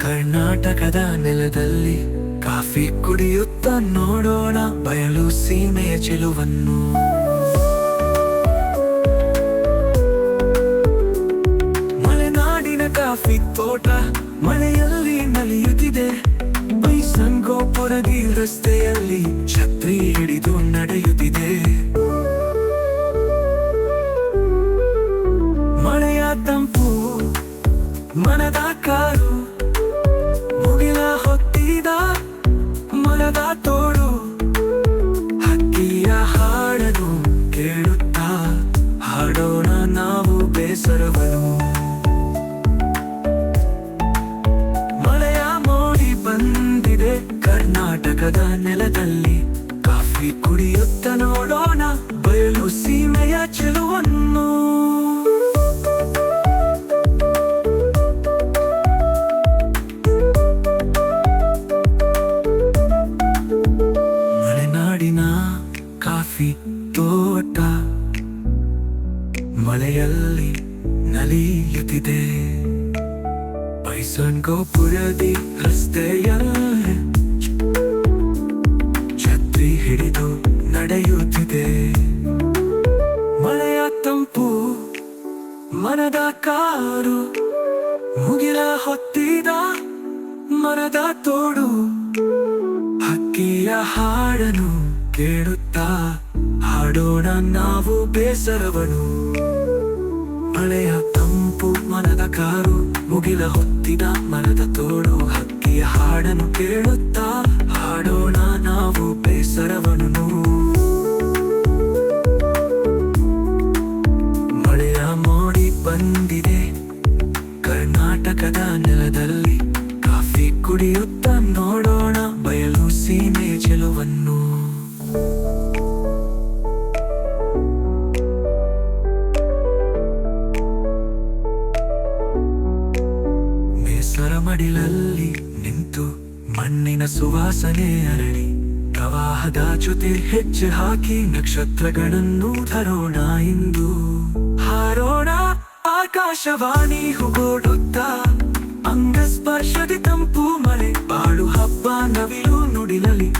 ಕರ್ನಾಟಕದ ನೆಲದಲ್ಲಿ ಕಾಫಿ ಕುಡಿಯುತ್ತ ನೋಡೋಣ ಬಯಲು ಸೀಮೆಯ ಚೆಲುವನ್ನು. ಮಲೆನಾಡಿನ ಕಾಫಿ ತೋಟ ಮಳೆಯಲ್ಲಿ ನಲಿಯುತ್ತಿದೆ. ಬೈಸನ್ ಗೋಪುರದಿ ರಸ್ತೆಯಲ್ಲಿ ಛತ್ರಿ ಹಿಡಿದು ನಡೆಯುತ್ತಿದೆ. ಮಳೆಯ ತಂಪು ಮನದ ಕಾರು ಮುಗಿಲ ಹೊತ್ತಿದ ಮರದ ತೋಡು ಹಕ್ಕಿಯ ಹಾಡನು ಕೇಳುತ್ತಾ ಹಾಡೋಣ ನಾವು ಬೇಸರವನು. ಮಳೆಯ ಮೋಡಿ ಬಂದಿದೆ ಕರ್ನಾಟಕದ ನೆಲದಲ್ಲಿ, ಕಾಫಿ ಕುಡಿಯುತ್ತ ನೋಡೋಣ ಕಾಫಿ ತೋಟ ಮಳೆಯಲ್ಲಿ ನಲಿಯುತ್ತಿದೆ. ಬೈಸನ್ ಗೋಪುರದಿ ರಸ್ತೆಯಲ್ಲಿ ಛತ್ರಿ ಹಿಡಿದು ನಡೆಯುತ್ತಿದೆ. ಮಳೆಯ ತಂಪು ಮನದ ಕಾರು ಮುಗಿಲ ಹೊತ್ತಿದ ಮರದ ತೋಡು ಹಕ್ಕಿಯ ಹಾಡನು ಕೇಳುತ್ತಾ ಹಾಡೋಣ ನಾವು ಬೇಸರವನು. ಮಳೆಯ ತಂಪು ಮನದ ಕಾರು, ಮುಗಿಲ ಹೊತ್ತಿದ ಮರದ ತೋಡು ಹಕ್ಕಿಯ ಹಾಡನ್ನು ಕೇಳುತ್ತಾ ಹಾಡೋಣ, ನಾವು ಬೇಸರವನು. ಮಳೆಯ ಮೋಡಿ ಬಂದಿದೆ, ಕರ್ನಾಟಕದ ನೆಲದಲ್ಲಿ. ಕಾಫಿ ಕುಡಿಯುತ್ತ ನೋಡೋಣ, ಬಯಲು ಸೀಮೆ ಚೆಲುವನ್ನು. ಮಡಿಲಲ್ಲಿ ನಿಂತು ಮಣ್ಣಿನ ಸುವಾಸನೆ ಅರಳಿ ಪ್ರವಾಹದ ಜೊತೆ ಹೆಜ್ಜೆ ಹಾಕಿ ನಕ್ಷತ್ರಗಳನ್ನು ಧರೋಣ ಇಂದು. ಹಾರೋಣ, ಆಕಾಶವಾಣಿ ಹುಗೋಡುತ್ತ ಅಂಗಸ್ಪರ್ಶದಿ ತಂಪು ಮಳೆ, ಬಾಳು ಹಬ್ಬ ನವಿಲು ನುಡಿಲಲಿ